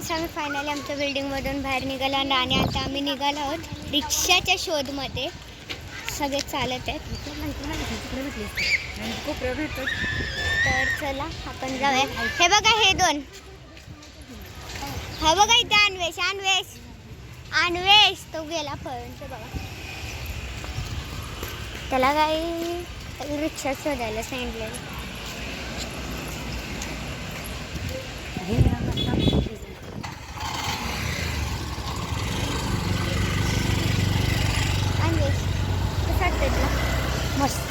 Friends आम्ही finally आमच्या बिल्डिंगमधून बाहेर निघालो आणि आता आम्ही निघालो आहोत रिक्षाच्या शोधमध्ये सगळे चालत आहेत. तर चला आपण जाऊया. हे बघा हे दोन. हा बघा इथे अन्वेष अन्वेष. अन्वेष तो गेला पळून. ते बघा. त्याला काही रिक्षा शोधायला सांगितलेलं अन्वेष कसं वाटतं तुला मस्त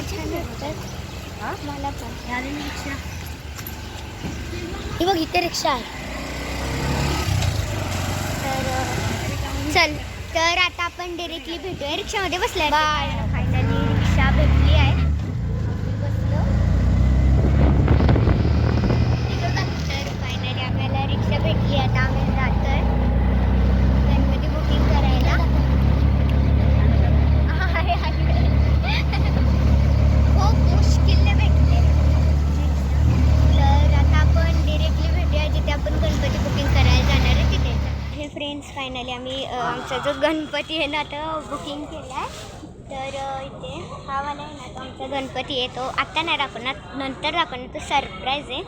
हे छान वाटतं. मला पण. रिक्षा ही बघ इथे रिक्षा आहे. तर चल. तर आता आपण डिरेक्टली भेटूया. रिक्षामध्ये बसलाय. फायनली रिक्षा भेटली आहे बसलो तर फायनली आपल्याला रिक्षा भेटली आता आम्ही जातोय गणपती बुकिंग करायला आहे, आहे. खूप मुश्किलने भेटले तर आता आपण डिरेक्टली भेटूया जिथे आपण गणपती बुकिंग करायला जाणार आहे तिथे हे फ्रेंड्स फायनली आम्ही आमचा जो गणपती आहे ना आता बुकिंग केला आहे. तर इथे हा वाला आहे ना तो आमचा गणपती आहे. तो आत्ता नाही दाखवणार नंतर दाखवणार तो सरप्राईज आहे.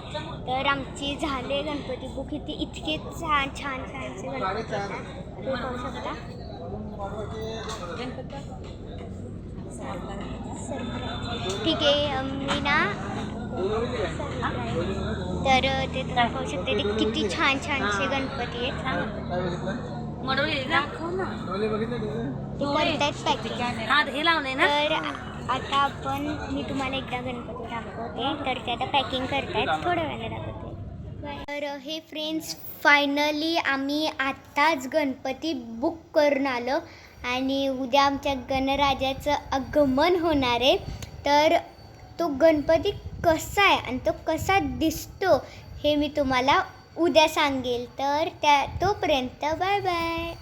तर आमची झाले गणपती बुक इथे इतके छान छान छानसे गणपती आहेत. तुम्ही पाहू शकता. सरप्राईज ठीक आहे मी ना तर ते तुम्ही पाहू शकता ते किती छान छानसे गणपती आहेत. करतायत पॅकिंग तर आता आपण मी तुम्हाला एकदा गणपती दाखवते. तर ते आता पॅकिंग करतायत. थोड्या वेळाने दाखवते. तर हे फ्रेंड्स फायनली आम्ही आत्ताच गणपती बुक करून आलो. आणि उद्या आमच्या गणराजाचं आगमन होणार आहे. तर तो गणपती कसा आहे आणि तो कसा दिसतो हे मी तुम्हाला उद्या सांगेल. तर त्या तोपर्यंत बाय बाय.